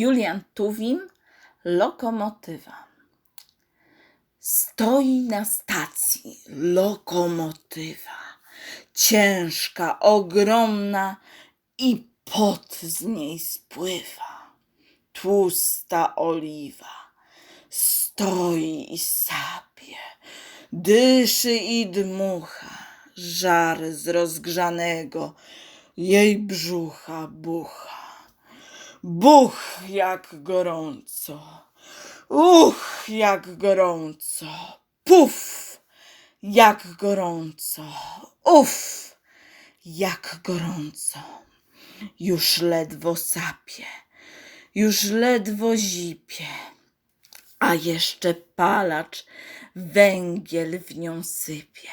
Julian Tuwim, lokomotywa. Stoi na stacji lokomotywa. Ciężka, ogromna i pot z niej spływa. Tłusta oliwa stoi i sapie, dyszy i dmucha. Żar z rozgrzanego jej brzucha bucha. Buch, jak gorąco. Uch, jak gorąco. Puf, jak gorąco. Uf, jak gorąco. Już ledwo sapie, już ledwo zipie, a jeszcze palacz węgiel w nią sypie.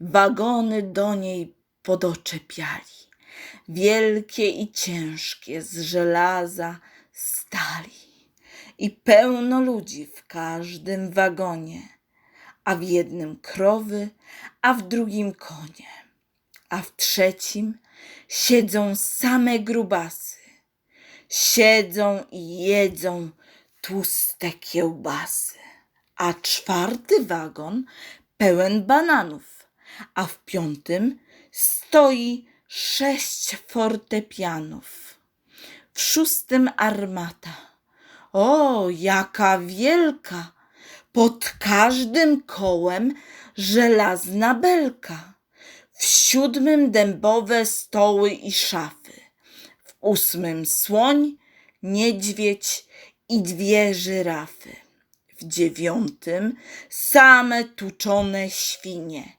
Wagony do niej podoczepiali wielkie i ciężkie z żelaza, stali. I pełno ludzi w każdym wagonie, a w jednym krowy, a w drugim konie, a w trzecim siedzą same grubasy. Siedzą i jedzą tłuste kiełbasy, a czwarty wagon pełen bananów, a w piątym stoi sześć fortepianów. W szóstym armata. O, jaka wielka! Pod każdym kołem żelazna belka. W siódmym dębowe stoły i szafy. W ósmym słoń, niedźwiedź i dwie żyrafy. W dziewiątym same tuczone świnie.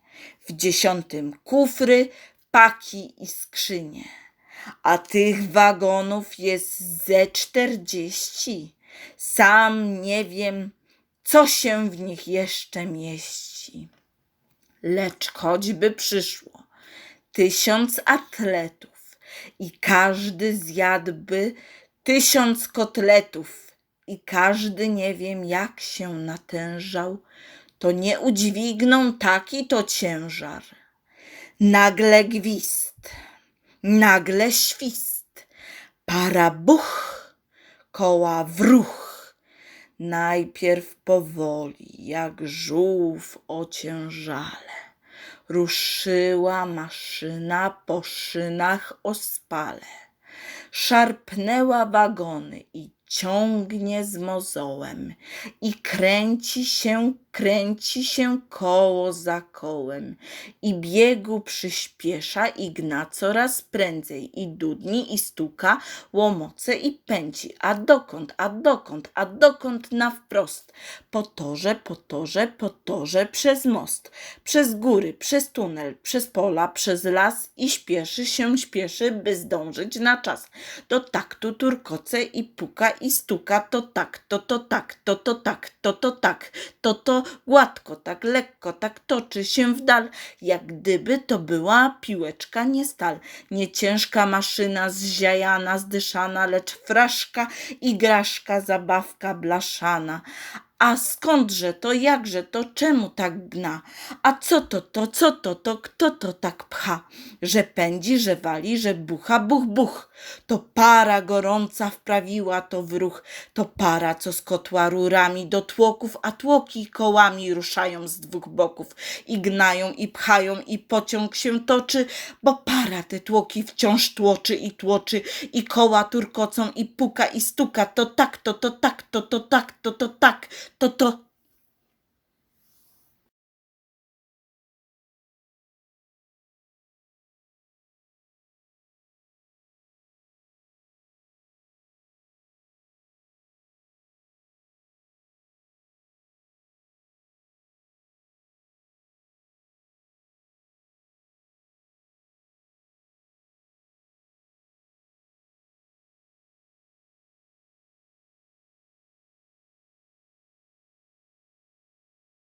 W dziesiątym kufry, paki i skrzynie. A tych wagonów jest ze czterdzieści. Sam nie wiem, co się w nich jeszcze mieści. Lecz choćby przyszło tysiąc atletów i każdy zjadłby tysiąc kotletów i każdy nie wiem jak się natężał, to nie udźwigną taki to ciężar. Nagle gwizd, nagle świst, para buch, koła w ruch. Najpierw powoli, jak żółw ociężale, ruszyła maszyna po szynach ospale. Szarpnęła wagony i ciągnie z mozołem i kręci się, kręci się koło za kołem i biegu przyspiesza i gna coraz prędzej i dudni i stuka, łomoce i pędzi, a dokąd, a dokąd, a dokąd na wprost, po torze, po torze, po torze, przez most, przez góry, przez tunel, przez pola, przez las i śpieszy się, śpieszy, by zdążyć na czas. Do taktu turkoce i puka i stuka, to tak, to to tak, to to tak, to to tak, to to gładko, tak lekko, tak toczy się w dal, jak gdyby to była piłeczka, nie stal, nie ciężka maszyna zziajana, zdyszana, lecz fraszka, igraszka, zabawka blaszana. A skądże to, jakże to, czemu tak gna? A co to, to, co to, to, kto to tak pcha? Że pędzi, że wali, że bucha, buch, buch. To para gorąca wprawiła to w ruch, to para, co z rurami do tłoków, a tłoki kołami ruszają z dwóch boków i gnają i pchają i pociąg się toczy, bo para te tłoki wciąż tłoczy i tłoczy i koła turkocą i puka i stuka, to tak, to, to tak, to, to tak, to, to tak, to, to